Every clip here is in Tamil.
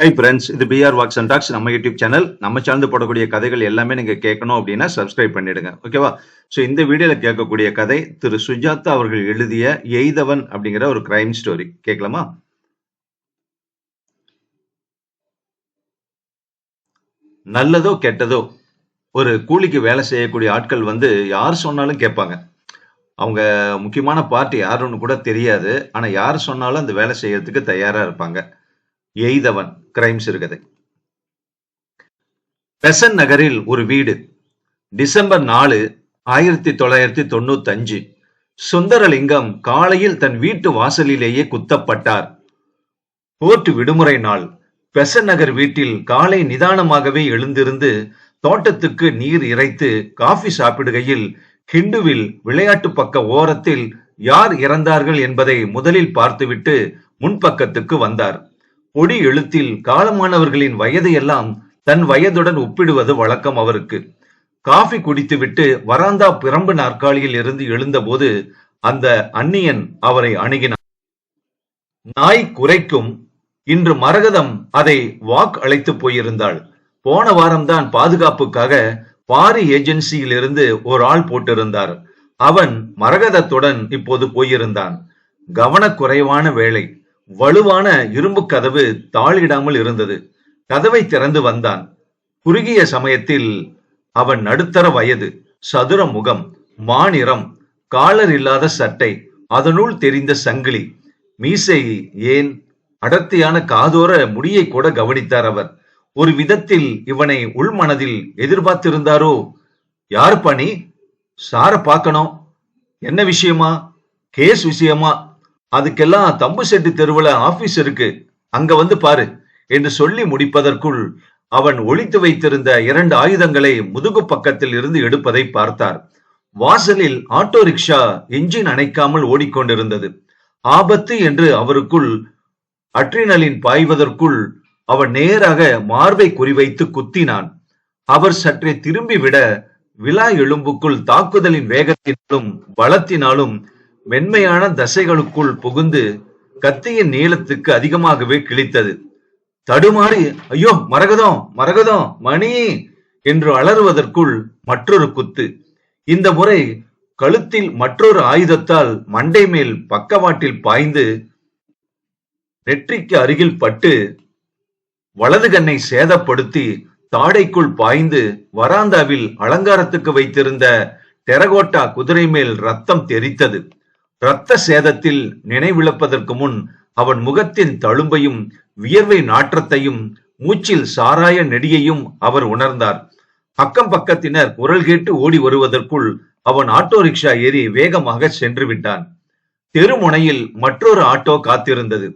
ஹை ஃப்ரெண்ட்ஸ் இது பிஆர் வாக்ஸ் அண்ட் டாக்ஸ் நம்ம யூடியூப் சேனல் நம்ம சார்ந்து போடக்கூடிய கதைகள் எல்லாமே நீங்கள் கேட்கணும் அப்படின்னா சப்ஸ்கிரைப் பண்ணிடுங்க. ஓகேவா ஸோ இந்த வீடியோவில் கேட்கக்கூடிய கதை திரு சுஜாதா அவர்கள் எழுதிய எய்தவன் அப்படிங்கிற ஒரு கிரைம் ஸ்டோரி கேட்கலாமா? நல்லதோ கெட்டதோ ஒரு கூலிக்கு வேலை செய்யக்கூடிய ஆட்கள் வந்து யார் சொன்னாலும் கேட்பாங்க. அவங்க முக்கியமான பார்ட்டி யாருன்னு கூட தெரியாது. ஆனால் யார் சொன்னாலும் அந்த வேலை செய்யறதுக்கு தயாராக இருப்பாங்க. எய்தவன் கிரைம் சிறுகதை பெசன் நகரில் ஒரு வீடு. டிசம்பர் நாலு ஆயிரத்தி தொள்ளாயிரத்தி தொண்ணூத்தி அஞ்சு சுந்தரலிங்கம் காலையில் தன் வீட்டு வாசலிலேயே குத்தப்பட்டார். போர்ட் விடுமுறை நாள். பெசன் நகர் வீட்டில் காலை நிதானமாகவே எழுந்திருந்து தோட்டத்துக்கு நீர் இறைத்து காஃபி சாப்பிடுகையில் ஹிண்டுவில் விளையாட்டு பக்க ஓரத்தில் யார் இறந்தார்கள் என்பதை முதலில் பார்த்துவிட்டு முன்பக்கத்துக்கு வந்தார். பொடி எழுத்தில் காலமானவர்களின் வயதையெல்லாம் தன் வயதுடன் ஒப்பிடுவது வழக்கம் அவருக்கு. காஃபி குடித்துவிட்டு வராந்தா பிரம்பு நாற்காலியில் இருந்து எழுந்தபோது அந்த அந்நியன் அவரை அணுகினார் நாய் குறைக்கும் இன்று மரகதம் அதை வாக் அழைத்து போயிருந்தாள். போன வாரம்தான் பாதுகாப்புக்காக பாரி ஏஜென்சியில் இருந்து ஒரு ஆள் போட்டிருந்தார். அவன் மரகதத்துடன் இப்போது போயிருந்தான். கவனக்குறைவான வேலை வலுவான இரும்பு கதவு தாளிடாமல் இருந்தது. கதவை திறந்து வந்தான். குறுகிய சமயத்தில் அவன் நடுத்தர வயது சதுர முகம் மாநிறம் காலர் இல்லாத சட்டை அதனுள் தெரிந்த சங்கிலி. மீசை ஏன்? அடர்த்தியான காதோர முடியை கூட கவனித்தார் அவர். ஒரு விதத்தில் இவனை உள்மனதில் எதிர்பார்த்திருந்தாரோ? யார் பணி? சார பார்க்கணும். என்ன விஷயமா? கேஸ் விஷயமா? அதுக்கெல்லாம் தம்பு செட்டு தெருவுல ஆபீஸ் இருக்கு. அங்க வந்து பாரு. என்று சொல்லி முடிப்பதற்குள் அவன் ஒழித்து வைத்திருந்த இரண்டு ஆயுதங்களை முதுகு பக்கத்தில் இருந்து எடுப்பதை பார்த்தார். வாசலில் ஆட்டோ ரிக்ஷா என்ஜின் அணைக்காமல் ஓடிக்கொண்டிருந்தது. ஆபத்து என்று அவருக்குள் அட்ரினலின் பாய்வதற்குள் அவன் நேராக மார்பை குறிவைத்து குத்தினான். அவர் சற்றே திரும்பிவிட விழா எலும்புக்குள் தாக்குதலின் வேகத்தினாலும் பலத்தினாலும் மென்மையான தசைகளுக்குள் புகுந்து கத்தியின் நீளத்துக்கு அதிகமாகவே கிழித்தது. தடுமாறி ஐயோ மரகதம் மரகதம் மணி! என்று அலறுவதற்குள் மற்றொரு குத்து. இந்த முறை கழுத்தில் மற்றொரு ஆயுதத்தால் மண்டை மேல் பக்கவாட்டில் பாய்ந்து நெற்றிக்கு அருகில் பட்டு வலது கண்ணை சேதப்படுத்தி தாடைக்குள் பாய்ந்து வராந்தாவில் அலங்காரத்துக்கு வைத்திருந்த டெரகோட்டா குதிரை மேல் ரத்தம் தெரித்தது இரத்த சேதத்தில் நினைவிழப்பதற்கு முன் அவன் முகத்தின் தழும்பையும் வியர்வை நாற்றத்தையும் மூச்சில் சாராய நெடியையும் அவர் உணர்ந்தார். அக்கம் பக்கத்தினர் குரல் கேட்டு ஓடி வருவதற்குள் அவன் ஆட்டோ ரிக்ஷா ஏறி வேகமாக சென்று விட்டான். தெருமுனையில் மற்றொரு ஆட்டோ காத்திருந்தது.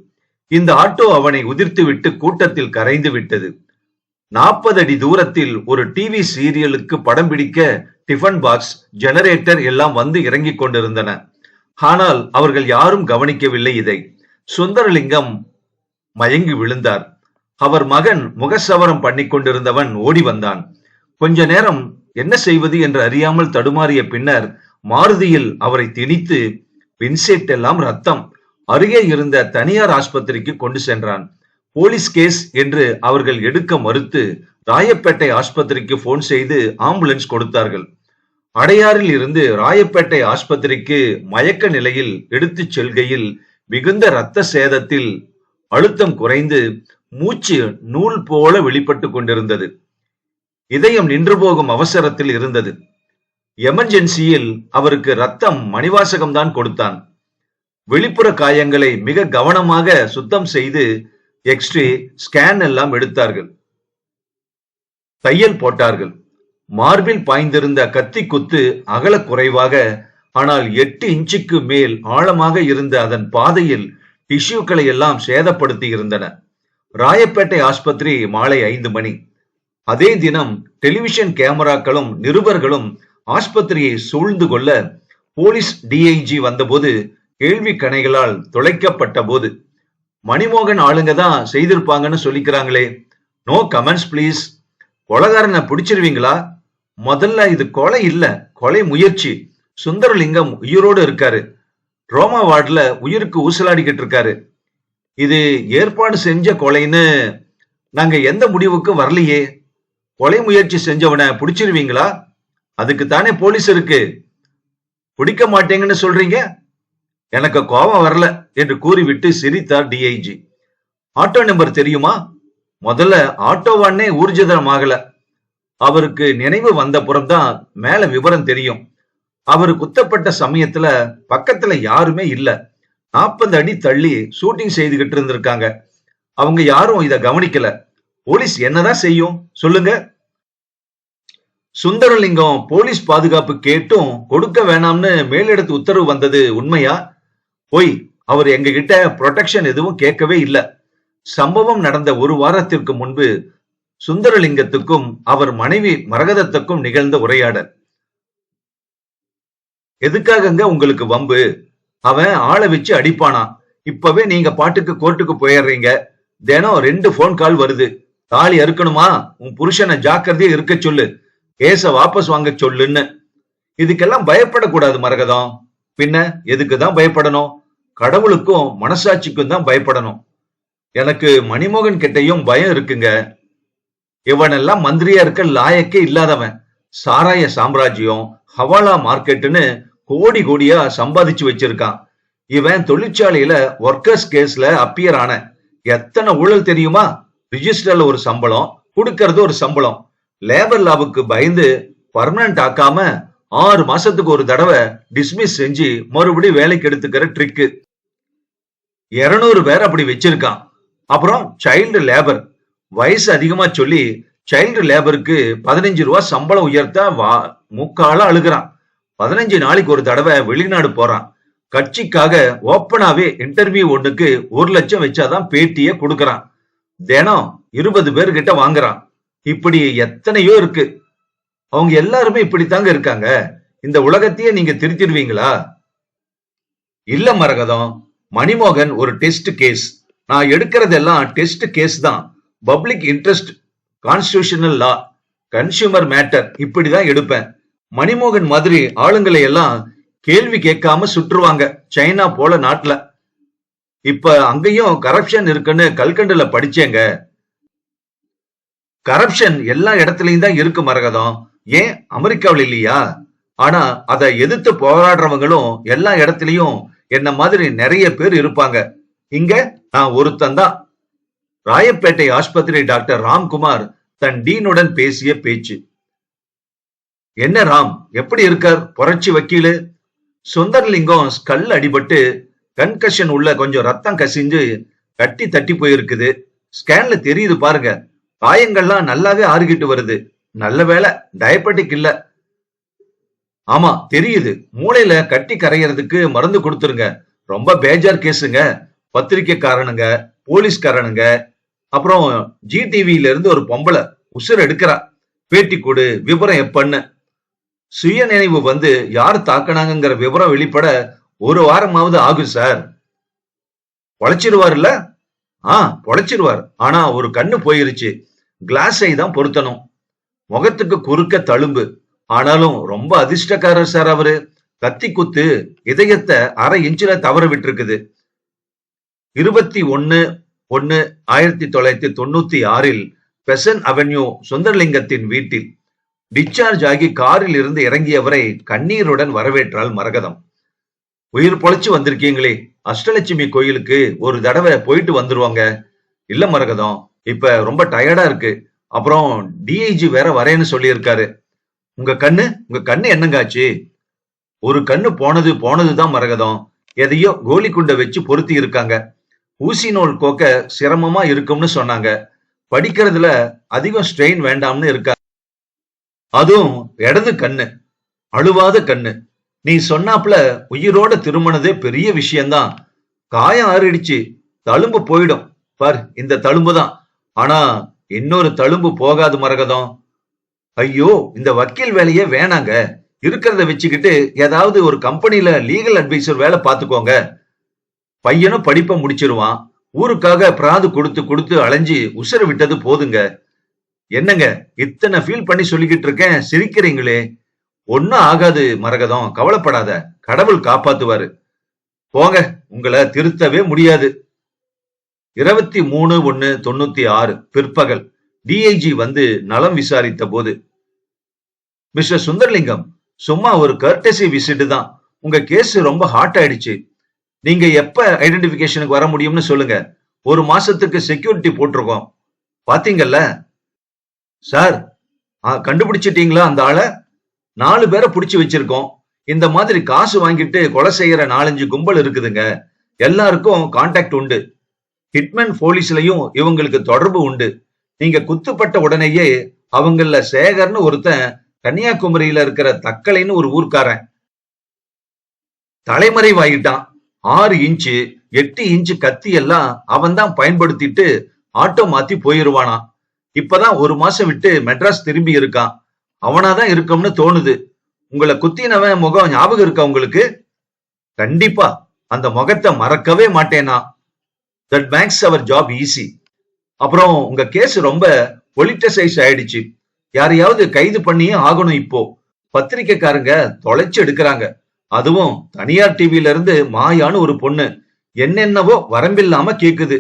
இந்த ஆட்டோ அவனை உதிர்த்துவிட்டு கூட்டத்தில் கரைந்து விட்டது. நாற்பது அடி தூரத்தில் ஒரு டிவி சீரியலுக்கு படம் பிடிக்க டிஃபன் பாக்ஸ் ஜெனரேட்டர் எல்லாம் வந்து இறங்கிக் கொண்டிருந்தன. ஆனால் அவர்கள் யாரும் கவனிக்கவில்லை இதை. சுந்தரலிங்கம் மயங்கி விழுந்தார். அவர் மகன் முகசவரம் பண்ணி கொண்டிருந்தவன் ஓடி வந்தான். கொஞ்ச நேரம் என்ன செய்வது என்று அறியாமல் தடுமாறிய பின்னர் மாருதியில் அவரை திணித்து பின்செட் எல்லாம் ரத்தம் அருகே இருந்த தனியார் ஆஸ்பத்திரிக்கு கொண்டு சென்றான். போலீஸ் கேஸ் என்று அவர்கள் எடுக்க மறுத்து ராயப்பேட்டை ஆஸ்பத்திரிக்கு போன் செய்து ஆம்புலன்ஸ் கொடுத்தார்கள். அடையாறில் இருந்து ராயப்பேட்டை ஆஸ்பத்திரிக்கு மயக்க நிலையில் எடுத்துச் செல்கையில் மிகுந்த இரத்த சேதத்தில் அழுத்தம் குறைந்து மூச்சு நூல் போல வெளிப்பட்டு கொண்டிருந்தது. இதயம் நின்று போகும் அவசரத்தில் இருந்தது. எமர்ஜென்சியில் அவருக்கு ரத்தம் மணிவாசகம்தான் கொடுத்தான். வெளிப்புற காயங்களை மிக கவனமாக சுத்தம் செய்து எக்ஸ்ரே ஸ்கேன் எல்லாம் எடுத்தார்கள். தையல் போட்டார்கள். மார்பில் பாய்ந்திருந்த கத்தி குத்து அகல குறைவாக ஆனால் எட்டு இன்ச்சுக்கு மேல் ஆழமாக இருந்த அதன் பாதையில் டிஷ்யூக்களை எல்லாம் சேதப்படுத்தி இருந்தன. ராயப்பேட்டை ஆஸ்பத்திரி மாலை ஐந்து மணி. அதே தினம் டெலிவிஷன் கேமராக்களும் நிருபர்களும் ஆஸ்பத்திரியை சூழ்ந்து கொள்ள போலீஸ் டிஐஜி வந்தபோது கேள்வி கணைகளால் துளைக்கப்பட்ட போது மணிமோகன் ஆளுங்க தான் செய்திருப்பாங்கன்னு சொல்லிக்கிறாங்களே. No comments please. கொலகாரனை பிடிச்சிருவீங்களா? முதல்ல இது கொலை இல்ல கொலை முயற்சி. சுந்தரலிங்கம் உயிரோடு இருக்காரு. ரோமா வார்டுல உயிருக்கு ஊசலாடிக்கிட்டு இருக்காரு. இது ஏற்பாடு செஞ்ச கொலைன்னு நாங்க எந்த முடிவுக்கும் வரலையே. கொலை முயற்சி செஞ்சவனை பிடிச்சிருவீங்களா? அதுக்கு தானே போலீஸ் இருக்கு. பிடிக்க மாட்டேங்கன்னு சொல்றீங்க? எனக்கு கோபம் வரல என்று கூறிவிட்டு சிரித்தார் டிஐஜி ஆட்டோ நம்பர் தெரியுமா? முதல்ல ஆட்டோவானே ஊர்ஜிதம் ஆகல அவருக்கு நினைவு வந்த புறம்தான் மேல விவரம் தெரியும். அவர் குத்தப்பட்ட சமயத்துல பக்கத்துல யாருமே இல்ல. நாற்பது அடி தள்ளி ஷூட்டிங் செய்துகிட்டு இருந்திருக்காங்க. அவங்க யாரும் இத கவனிக்கல. போலீஸ் என்னதான் செய்யும்? சொல்லுங்க. சுந்தரலிங்கம் போலீஸ் பாதுகாப்பு கேட்டும் கொடுக்க வேணாம்னு மேலிடத்து உத்தரவு வந்தது உண்மையா? போய் அவர் எங்ககிட்ட ப்ரொடெக்ஷன் எதுவும் கேட்கவே இல்ல. சம்பவம் நடந்த ஒரு வாரத்திற்கு முன்பு சுந்தரலிங்கத்துக்கும் அவர் மனைவி மரகதத்துக்கும் நிகழ்ந்த உரையாடல். எதுக்காகங்க உங்களுக்கு வம்பு? அவன் ஆளை வச்சு அடிப்பானா? இப்பவே நீங்க பாட்டுக்கு கோர்ட்டுக்கு போயிடுறீங்க. தினம் ரெண்டு போன் கால் வருது. தாலி அறுக்கணுமா? உன் புருஷனை ஜாக்கிரதையா இருக்க சொல்லு. கேச வாபஸ் வாங்க சொல்லுன்னு. இதுக்கெல்லாம் பயப்படக்கூடாது மரகதம். பின்ன எதுக்கு தான் பயப்படணும்? கடவுளுக்கும் மனசாட்சிக்கும் தான் பயப்படணும். எனக்கு மணிமோகன் கிட்டயும் பயம் இருக்குங்க. இவனெல்லாம் மந்திரியா இருக்க லாயக்கே இல்லாதவன். சாராய சாம்ராஜ்யம் ஹவாலா மார்க்கெட்டுன்னு கோடி கோடியா சம்பாதிச்சு வச்சிருக்கான். இவன் தொழிற்சாலையில ஒர்க்கர்ஸ் கேஸ்ல அப்பியர் ஆன. எத்தனை ஊழல் தெரியுமா? ரிஜிஸ்டர்ல ஒரு சம்பளம் கொடுக்கறது ஒரு சம்பளம். லேபர் லாவுக்கு பயந்து பர்மனன்ட் ஆக்காம ஆறு மாசத்துக்கு ஒரு தடவை டிஸ்மிஸ் செஞ்சு மறுபடியும் வேலைக்கு எடுத்துக்கிற ட்ரிக்கு இருநூறு பேர் அப்படி வச்சிருக்கான். அப்புறம் சைல்டு லேபர் வயசு அதிகமா சொல்லி சைல்டு லேபருக்கு பதினஞ்சு ரூபா சம்பளம் உயர்த்த வா முக்கால அழுகிறான். பதினஞ்சு நாளைக்கு ஒரு தடவை வெளிநாடு போறான். கட்சிக்காக ஓப்பனாவே இன்டர்வியூ ஒண்ணுக்கு ஒரு லட்சம் வச்சாதான் பேட்டியை கொடுக்கறான். தினம் இருபது பேர்கிட்ட வாங்குறான். இப்படி எத்தனையோ இருக்கு. அவங்க எல்லாருமே இப்படித்தாங்க இருக்காங்க. இந்த உலகத்தையே நீங்க திருத்திடுவீங்களா? இல்ல மரகதம் மணிமோகன் ஒரு டெஸ்ட் கேஸ். நான் எடுக்கிறதெல்லாம் டெஸ்ட் கேஸ் தான். Public interest constitutional law consumer matter இப்படிதான் எடுப்பேன். மணிமோகன் மாதிரி ஆளுங்களை எல்லாம் கேள்வி கேட்காம சுற்றுவாங்க சைனா போல நாட்டுல. இப்ப அங்கேயும் கரப்ஷன் இருக்குன்னு கல்கண்டுல படிச்சேங்க. கரப்ஷன் எல்லா இடத்துலயும் தான் இருக்கு மரகதம். ஏன்? அமெரிக்காவில் இல்லையா? ஆனா அதை எதிர்த்து போராடுறவங்களும் எல்லா இடத்துலயும் என்ன மாதிரி நிறைய பேர் இருப்பாங்க. இங்க நான் ஒருத்தன் தான். ராயப்பேட்டை ஆஸ்பத்திரி டாக்டர் ராம்குமார் தன் டீனுடன் பேசிய பேச்சு. என்ன ராம் எப்படி இருக்கார்? புரட்சி வக்கீலு. சுந்தர்லிங்கம் ஸ்கல் அடிபட்டு கன்கஷன் உள்ள கொஞ்சம் ரத்தம் கசிஞ்சு கட்டி தட்டி போயிருக்குது. ஸ்கேன்ல தெரியுது பாருங்க. காயங்கள்லாம் நல்லாவே ஆறுகிட்டு வருது. நல்ல வேலை டயபெட்டிக் இல்ல. ஆமா தெரியுது. மூளையில கட்டி கரைகிறதுக்கு மருந்து கொடுத்துருங்க. ரொம்ப பேஜார் கேஸுங்க. பத்திரிக்கைக்காரனுங்க போலீஸ்காரனுங்க அப்புறம் ஜி டிவியில இருந்து ஒரு பொம்பளை உசுர் எடுக்கிறா. பேட்டி கொடு விவரம் எப்பன்னு. சுய நினைவு வந்து யார் தாக்கினாங்கிற விவரம் வெளிப்பட ஒரு வாரமாவது ஆகும் சார். பொழைச்சிருவாருல்ல? ஆ பொழைச்சிருவார். ஆனா ஒரு கண்ணு போயிருச்சு. கிளாஸை தான் பொருத்தணும். முகத்துக்கு குறுக்க தழும்பு. ஆனாலும் ரொம்ப அதிர்ஷ்டக்காரர் சார் அவரு. கத்தி குத்து இதயத்தை அரை இன்ச்சில தவற விட்டுருக்குது. இருபத்தி ஒன்னு ஒன்னு ஆயிரத்தி தொள்ளாயிரத்தி தொண்ணூத்தி ஆறில் பெசன் அவென்யூ சுந்தரலிங்கத்தின் வீட்டில் டிஸ்சார்ஜ் ஆகி காரில் இருந்து இறங்கியவரை கண்ணீருடன் வரவேற்றாள் மரகதம். உயிர் பொழைச்சு வந்திருக்கீங்களே அஷ்டலட்சுமி கோயிலுக்கு ஒரு தடவை போயிட்டு வந்துருவாங்க. இல்ல மரகதம் இப்ப ரொம்ப டயர்டா இருக்கு. அப்புறம் டிஐஜி வேற வரேன்னு சொல்லியிருக்காரு. உங்க கண்ணு உங்க கண்ணு என்னங்காச்சு? ஒரு கண்ணு போனது போனதுதான் மரகதம். எதையோ கோலி குண்டை வச்சு பொருத்தி இருக்காங்க. ஊசி நூல் கோக்க சிரமமா இருக்கும்னு சொன்னாங்க. படிக்கிறதுல அதிகம் ஸ்ட்ரெயின் வேண்டாம்னு இருக்கா? அதுவும் இடது கண்ணு அழுவாத கண்ணு. நீ சொன்னாப்ல உயிரோட திருமணதே பெரிய விஷயம்தான் காயம் ஆறிடுச்சு தழும்பு போயிடும். பார் இந்த தழும்பு தான் ஆனா இன்னொரு தழும்பு போகாது மரகதம். ஐயோ இந்த வக்கீல் வேலையே வேணாங்க. இருக்கிறத வச்சுக்கிட்டு ஏதாவது ஒரு கம்பெனில லீகல் அட்வைசர் வேலை பார்த்துக்கோங்க. பையனும் படிப்பை முடிச்சிருவான். ஊருக்காக பிராது கொடுத்து கொடுத்து அலைஞ்சு உசுர விட்டது போதுங்க. என்னங்க இத்தனை ஃபீல் பண்ணி சொல்லிக்கிட்டு இருக்கேன்? சிரிக்கிறீங்களே. ஒன்னும் ஆகாது மரகதம். கவலைப்படாத. கடவுள் காப்பாத்துவாரு. போங்க உங்களை திருத்தவே முடியாது. இருபத்தி மூணு ஒன்னு தொண்ணூத்தி ஆறு பிற்பகல். டிஐஜி வந்து நலம் விசாரித்த போது மிஸ்டர் சுந்தர்லிங்கம் சும்மா ஒரு கர்டசி விசிட்டு தான். உங்க கேஸ் ரொம்ப ஹாட் ஆயிடுச்சு. நீங்க எப்ப ஐடென்டிபிகேஷனுக்கு வர முடியும்னு சொல்லுங்க. ஒரு மாசத்துக்கு செக்யூரிட்டி போட்டிருக்கோம். பாத்தீங்கல்ல? சார் ஆ, கண்டுபிடிச்சிட்டீங்களா அந்த ஆளை? நாலு பேரை பிடிச்சி வச்சிருக்கோம். இந்த மாதிரி காசு வாங்கிட்டு கொலை செய்யற நாலஞ்சு கும்பல் இருக்குதுங்க. எல்லாருக்கும் கான்டாக்ட் உண்டு. ஹிட்மேன் போலீஸ்லயும் இவங்களுக்கு தொடர்பு உண்டு. நீங்க குத்துப்பட்ட உடனேயே அவங்கள சேகர்னு ஒருத்தன் கன்னியாகுமரியில இருக்கிற தக்கலைன்னு ஒரு ஊர்க்காரன். தலைமறைவாயிட்டான். ஆறு இன்ச்சு எட்டு இன்ச்சு கத்தி எல்லாம் அவன் தான் பயன்படுத்திட்டு ஆட்டோ மாத்தி போயிருவானா. இப்பதான் ஒரு மாசம் விட்டு மெட்ராஸ் திரும்பி இருக்கான். அவனாதான் இருக்கும்னு தோணுது. உங்களை குத்தினவன் முகம் ஞாபகம் இருக்கா உங்களுக்கு? கண்டிப்பா. அந்த முகத்தை மறக்கவே மாட்டேனா. That makes our job easy அப்புறம் உங்க கேஸ் ரொம்ப பொலிட்டசைஸ் ஆயிடுச்சு. யாரையாவது கைது பண்ணியே ஆகணும் இப்போ. பத்திரிக்கைக்காரங்க தொலைச்சு எடுக்கிறாங்க. அதுவும் தனியார் டிவில இருந்து மாயான்னு ஒரு பொண்ணு. என்னென்னவோ வரம்பில்லாம கேக்குது.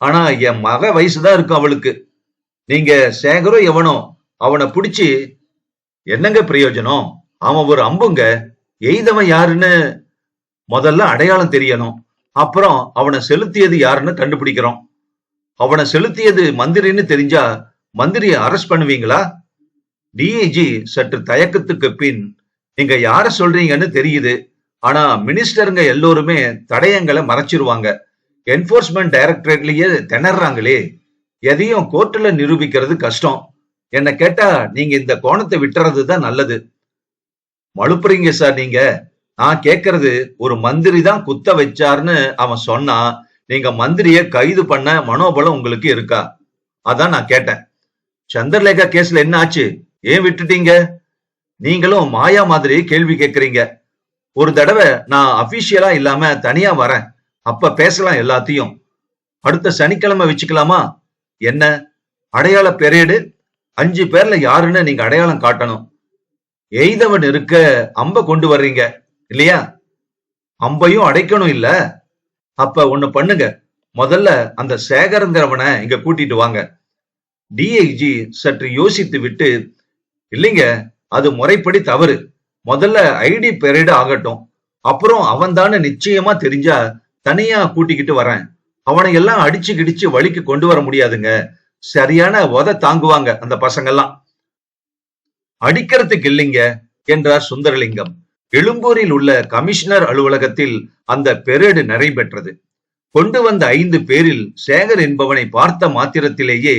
ஆனா என் மக வயசுதான் இருக்கு அவளுக்கு. நீங்க சேகரோ எவனோ அவனை பிடிச்சி என்னங்க பிரயோஜனம்? அவன் ஒரு அம்புங்க. எய்தவன் யாருன்னு முதல்ல அடையாளம் தெரியணும். அப்புறம் அவனை செலுத்தியது யாருன்னு கண்டுபிடிக்கிறோம். அவனை செலுத்தியது மந்திரின்னு தெரிஞ்சா மந்திரியை அரெஸ்ட் பண்ணுவீங்களா? டிஐஜி சற்று தயக்கத்துக்கு பின் நீங்க யார சொல்றீங்கன்னு தெரியுது. ஆனா மினிஸ்டருங்க எல்லோருமே தடயங்களை மறைச்சிருவாங்க. என்போர்ஸ்மெண்ட் டைரக்டரேட்லயே திணறாங்களே. எதையும் கோர்ட்ல நிரூபிக்கிறது கஷ்டம். என்ன கேட்டா நீங்க இந்த கோணத்தை விட்டுறது தான் நல்லது. மழுப்புறீங்க சார் நீங்க. நான் கேக்குறது ஒரு மந்திரி தான் குத்த வச்சாருன்னு அவன் சொன்னா நீங்க மந்திரிய கைது பண்ண மனோபலம் உங்களுக்கு இருக்கா? அதான் நான் கேட்டேன். சந்திரலேகா கேஸ்ல என்ன ஆச்சு? ஏன் விட்டுட்டீங்க? நீங்களும் மாயா மாதிரி கேள்வி கேக்குறீங்க ஒரு தடவை நான் அபிஷியலா இல்லாம தனியா வரேன். அப்ப பேசலாம் எல்லாத்தையும். அடுத்த சனிக்கிழமை வச்சுக்கலாமா? என்ன? அடையாள பெரேடு அஞ்சு பேர்ல யாருன்னு நீங்க அடையாளம் காட்டணும். எய்தவன் இருக்க அம்ப கொண்டு வர்றீங்க இல்லையா? அம்பையும் அடைக்கணும் இல்ல? அப்ப ஒண்ணு பண்ணுங்க. முதல்ல அந்த சேகரங்கிறவனை இங்க கூட்டிட்டு வாங்க. டிஐஜி சற்று யோசித்து விட்டு இல்லைங்க அது முறைப்படி தவறு. முதல்ல ஐடி பெரேடு ஆகட்டும். அப்புறம் அவன் தானே நிச்சயமா தெரிஞ்சா தனியா கூட்டிக்கிட்டு வரேன். அவனை எல்லாம் அடிச்சு கிடிச்சு வழிக்கு கொண்டு வர முடியாதுங்க. சரியான உத தாங்குவாங்க அந்த பசங்கெல்லாம் அடிக்கிறதுக்கு இல்லைங்க என்றார் சுந்தரலிங்கம். எழும்பூரில் உள்ள கமிஷனர் அலுவலகத்தில் அந்த பெரேடு நடைபெற்றது. கொண்டு வந்த ஐந்து பேரில் சேகர் என்பவனை பார்த்த மாத்திரத்திலேயே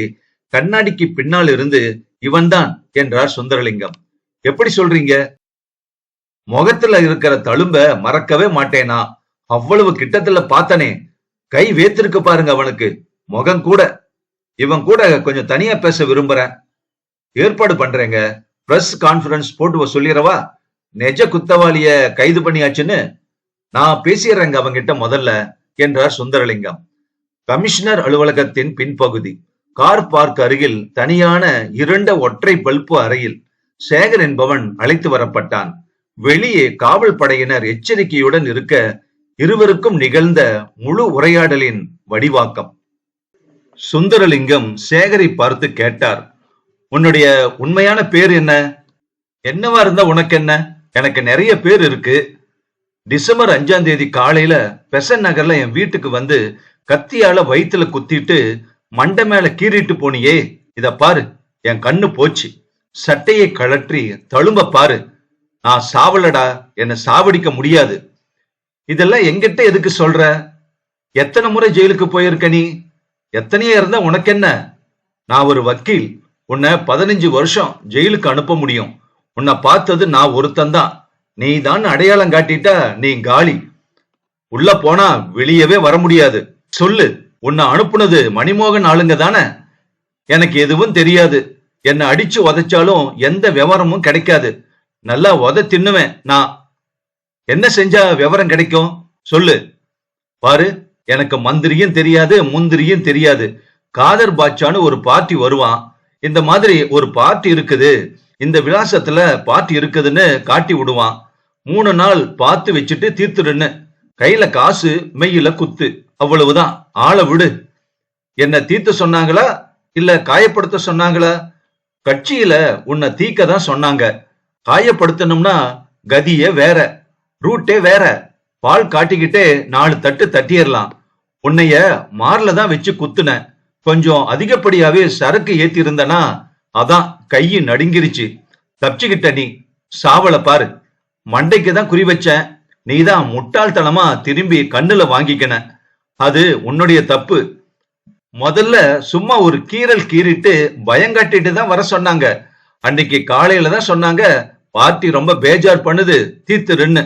கண்ணாடிக்கு பின்னால் இருந்து இவன்தான் என்றார் சுந்தரலிங்கம். எப்படி சொல்றீங்க? முகத்துல இருக்கிற தழும்ப மறக்கவே மாட்டேனா? அவ்வளவு கிட்டத்துல பார்த்தனே. கை வேத்திருக்கு பாருங்க அவனுக்கு. முகம் கூட. இவன் கூட கொஞ்சம் தனியா பேச விரும்புறேன். ஏற்பாடு பண்றேங்க. பிரஸ் கான்ஃபரன்ஸ் போட்டு சொல்லிடவா நெஜ குத்தவாளிய கைது பண்ணியாச்சுன்னு நான் பேசிடுறேங்க அவங்கிட்ட முதல்ல என்றார் சுந்தரலிங்கம். கமிஷனர் அலுவலகத்தின் பின்பகுதி. கார் பார்க் அருகில் தனியான இரண்ட ஒற்றை பல்பு அறையில் சேகர் என்பவன் அழைத்து வரப்பட்டான். வெளியே காவல் படையினர் எச்சரிக்கையுடன் இருக்க இருவருக்கும் நிகழ்ந்த முழு உரையாடலின் வடிவாக்கம். சுந்தரலிங்கம் சேகரை பார்த்து கேட்டார் உன்னுடைய உண்மையான பேர் என்ன? என்னவா இருந்தா உனக்கு என்ன எனக்கு நிறைய பேர் இருக்கு. டிசம்பர் அஞ்சாம் தேதி காலையில பெசன் நகர்ல என் வீட்டுக்கு வந்து கத்தியால வயிற்றுல குத்திட்டு மண்டை மேல கீறிட்டு போனியே. இத பாரு என் கண்ணு போச்சு. சட்டையை கழற்றி தழும்ப பாரு. நான் சாவலடா என்னை சாவடிக்க முடியாது. இதெல்லாம் எங்கிட்ட எதுக்கு சொல்ற? எத்தனை முறை ஜெயிலுக்கு போயிருக்க நீ? எத்தனையா இருந்தா உனக்கு என்ன நான் ஒரு வக்கீல். உன்னை பதினஞ்சு வருஷம் ஜெயிலுக்கு அனுப்ப முடியும். உன்னை பார்த்தது நான் ஒருத்தன்தான் நீ தான் அடையாளம் காட்டிட்டா நீ காலி. உள்ள போனா வெளியவே வர முடியாது. சொல்லு உன்னை அனுப்புனது மணிமோகன் ஆளுங்க தானே? எனக்கு எதுவும் தெரியாது. என்னை அடிச்சு உதைச்சாலும் எந்த விவரமும் கிடைக்காது. நல்லா உத தின்னுவேன். நான் என்ன செஞ்சா விவரம் கிடைக்கும்? சொல்லு. பாரு எனக்கு மந்திரியும் தெரியாது முந்திரியும் தெரியாது. காதர் பாட்சான்னு ஒரு பார்ட்டி வருவான். இந்த மாதிரி ஒரு பார்ட்டி இருக்குது. இந்த விலாசத்துல பார்ட்டி இருக்குதுன்னு காட்டி விடுவான். மூணு நாள் பார்த்து வச்சுட்டு தீர்த்துடுன்னு. கையில காசு மெய்யில குத்து. அவ்வளவுதான். ஆளை விடு. என்ன தீர்த்து சொன்னாங்களா? இல்ல காயப்படுத்த சொன்னாங்களா? கட்சியில உன்னை தீக்க தான் சொன்னாங்க. காயப்படுத்தணும்னா கதியே வேற ரூட்டே வேற. பால் காட்டிக்கிட்டே நாலு தட்டு தட்டிடலாம். உன்னைய மார்ல தான் வச்சு குத்துன கொஞ்சம் அதிகப்படியாவே சரக்கு ஏத்தி இருந்தனா அதான் கையு நடுங்கிருச்சு. தப்பிச்சுக்கிட்ட நீ. சாவல பாரு. மண்டைக்கு தான் குறி வச்சேன். நீதான் முட்டாள்தனமா திரும்பி கண்ணுல வாங்கிக்கின. அது உன்னுடைய தப்பு. முதல்ல சும்மா ஒரு கீறல் கீறிட்டு பயங்காட்டிட்டு தான் வர சொன்னாங்க. அன்னைக்கு காலையில தான் சொன்னாங்க பார்ட்டி ரொம்ப பேஜார் பண்ணுது தீத்துருன்னு.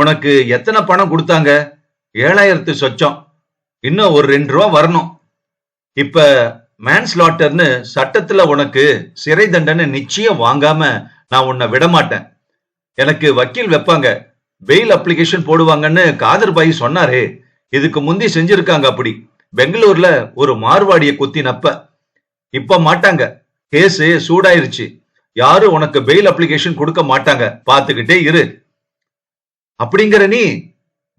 உனக்கு எத்தனை பணம் கொடுத்தாங்க? ஏழாயிரத்து சொச்சம். இன்னும் ஒரு ரெண்டு ரூபா வரணும். இப்ப மேன்ஸ்லாட்டர்னு சட்டத்துல உனக்கு சிறை தண்டனை நிச்சயம் வாங்காம நான் உன்னை விட மாட்டேன் எனக்கு வக்கீல் வைப்பாங்க. பெயில் அப்ளிகேஷன் போடுவாங்கன்னு காதர் பாய் சொன்னாரே. இதுக்கு முந்தி செஞ்சிருக்காங்க அப்படி. பெங்களூர்ல ஒரு மார்வாடிய குத்தினப்ப இப்ப மாட்டாங்க. கேஸ் சூடாயிருச்சு. யாரும் உனக்கு பெயில் அப்ளிகேஷன் கொடுக்க மாட்டாங்க. பாத்துக்கிட்டே இரு. அப்படிங்கிற நீ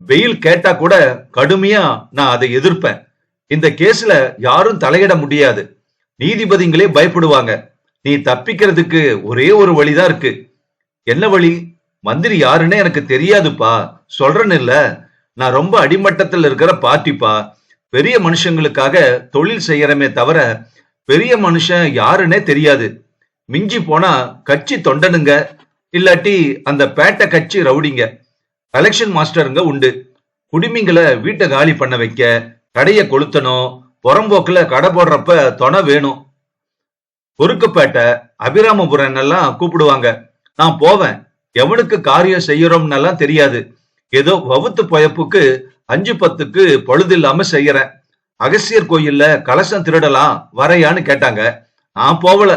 பெயில் கேட்டா கூட கடுமையா நான் அதை எதிர்ப்பேன். இந்த கேஸ்ல யாரும் தலையிட முடியாது. நீதிபதிங்களே பயப்படுவாங்க. நீ தப்பிக்கிறதுக்கு ஒரே ஒரு வழிதான் இருக்கு. என்ன வழி? மந்திரி யாருன்னு எனக்கு தெரியாதுப்பா. சொல்றேன்னு இல்ல. நான் ரொம்ப அடிமட்டத்தில் இருக்கிற பார்ட்டிப்பா. பெரிய மனுஷங்களுக்காக தொழில் செய்யறமே தவிர பெரிய மனுஷன் யாருன்னே தெரியாது. மிஞ்சி போனா கட்சி தொண்டனுங்க இல்லாட்டி அந்த பேட்டை கட்சி ரவுடிங்க. கலெக்ஷன் மாஸ்டருங்க உண்டு. குடிமிங்களை வீட்டை காலி பண்ண வைக்க கடையை கொளுத்தணும் புறம்போக்குல கடை போடுறப்ப துணை வேணும். குறுக்குப்பேட்டை அபிராமபுரம் எல்லாம் கூப்பிடுவாங்க. நான் போவேன். எவனுக்கு காரியம் செய்யறோம்னெல்லாம் தெரியாது. ஏதோ வவுத்து பொயப்புக்கு அஞ்சு பத்துக்கு பொழுதில்லாம செய்யறேன் அகசியர் கோயில்ல கலசம் திருடலாம் வரையான்னு கேட்டாங்க. நான் போகல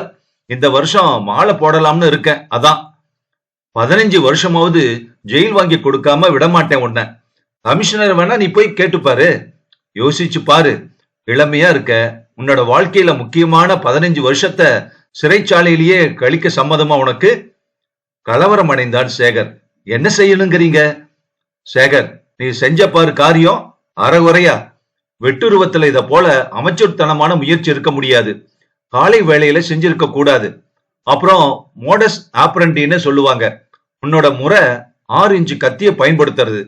இந்த வருஷம் மாலை போடலாம்னு இருக்கேன் அதான். பதினஞ்சு வருஷமாவது ஜெயில் வாங்கி கொடுக்காம விட மாட்டேன் உன்ன. கமிஷனர் வேணா நீ போய் கேட்டுப்பாரு யோசிச்சு பாரு. இளமையா இருக்க. உன்னோட வாழ்க்கையில முக்கியமான பதினஞ்சு வருஷத்தை சிறைச்சாலையிலேயே கழிக்க சம்மதமா உனக்கு? கலவரம் அடைந்தான் சேகர். என்ன செய்யணுங்கிறீங்க? சேகர் நீ செஞ்ச பாரு காரியம். அறகுறையா. வெட்டுருவத்துல இத போல அமைச்சர்தனமான முயற்சி இருக்க முடியாது. காலை வேலையில செஞ்சிருக்க கூடாது. அப்புறம் மோடஸ் ஆப்ரண்டின்னு சொல்லுவாங்க. உன்னோட முறை ஆறு இன்ச்சு கத்திய பயன்படுத்துறது.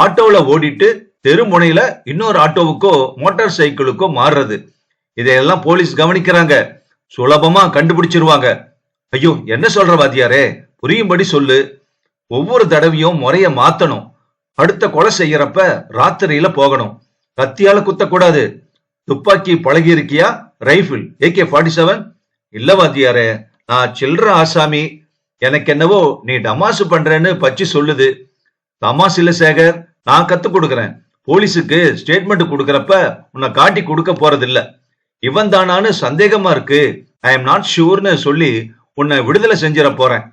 ஆட்டோவில் ஓடிட்டு தெரு முனையில இன்னொரு ஆட்டோவுக்கோ மோட்டார் சைக்கிளுக்கோ மாறுறது. இதையெல்லாம் போலீஸ் கவனிக்கிறாங்க. சுலபமா கண்டுபிடிச்சிருவாங்க. ஐயோ என்ன சொல்ற வாத்தியாரே? புரியும்படி சொல்லு. ஒவ்வொரு தடவையும் முறைய மாத்தணும். அடுத்த கொலை செய்யறப்ப ராத்திரியில போகணும். கத்தியால குத்தக்கூடாது. துப்பாக்கி பழகி இருக்கியா ரைபிள் ஏகே ஃபார்ட்டி செவன்? இல்ல வாத்தியாரே நான் சில்ற ஆசாமி. எனக்கு என்னவோ நீ டமாசு பண்றேன்னு பச்சி சொல்லுது. தமாஸ் இல்ல சேகர் நான் கத்து கொடுக்குறேன். போலீஸுக்கு ஸ்டேட்மெண்ட் கொடுக்கறப்ப உன்னை காட்டி கொடுக்க போறது இல்ல இவன் தானான்னு சந்தேகமா இருக்கு. ஐ எம் நாட் ஷூர்னு சொல்லி உன்னை விடுதலை செஞ்சிட போறேன்.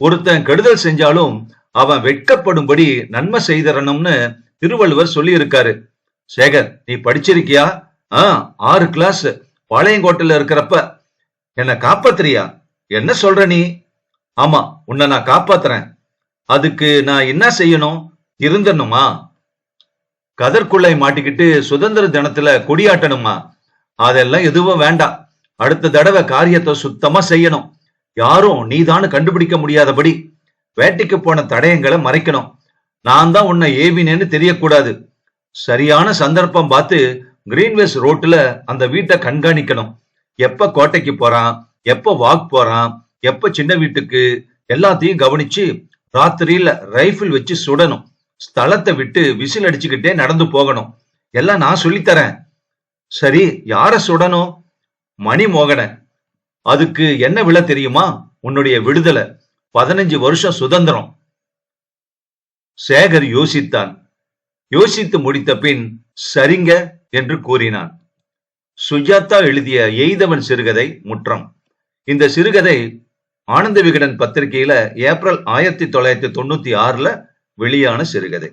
ஒருத்தன் கெடுதல் செஞ்சாலும் அவன் வெட்கப்படும்படி நன்மை செய்தரணும்னு திருவள்ளுவர் சொல்லி இருக்காரு சேகர் நீ படிச்சிருக்கியா? ஆ ஆறு கிளாஸ் பாளையங்கோட்டையில இருக்கிறப்ப என்ன காப்பாத்துறியா? என்ன சொல்ற நீ? ஆமா உன்னை நான் காப்பாத்துறேன். அதுக்கு நான் என்ன செய்யணும்? இருந்தணுமா கதற்குள்ளை மாட்டிக்கிட்டு சுதந்திர தினத்துல கொடியாட்டணுமா? அதெல்லாம் எதுவும் வேண்டாம். அடுத்த தடவை காரியத்தை சுத்தமா செய்யணும். யாரும் நீதான்னு கண்டுபிடிக்க முடியாதபடி. வேட்டைக்கு போன தடயங்களை மறைக்கணும். நான் தான் உன்னை ஏவினேன்னு தெரியக்கூடாது. சரியான சந்தர்ப்பம் பார்த்து கிரீன்வேஸ் ரோட்ல அந்த வீட்டை கண்காணிக்கணும். எப்ப கோட்டைக்கு போறான் எப்ப வாக் போறான் எப்ப சின்ன வீட்டுக்கு எல்லாத்தையும் கவனிச்சு ராத்திரியில ரைஃபிள் வச்சு சுடணும். ஸ்தலத்தை விட்டு விசில் அடிச்சுக்கிட்டே நடந்து போகணும். எல்லாம் நான் சொல்லித்தரேன். சரி யார சுடணும்? மணிமோகன அதுக்கு என்ன விலை தெரியுமா? உன்னுடைய விடுதலை. பதினஞ்சு வருஷம் சுதந்திரம். சேகர் யோசித்தான். யோசித்து முடித்த பின் சரிங்க என்று கூறினான். சுஜாதா எழுதிய எய்தவன் சிறுகதை முற்றம். இந்த சிறுகதை ஆனந்த விகடன் பத்திரிகையில ஏப்ரல் ஆயிரத்தி தொள்ளாயிரத்தி தொண்ணூத்தி ஆறுல வெளியான சிறுகதை.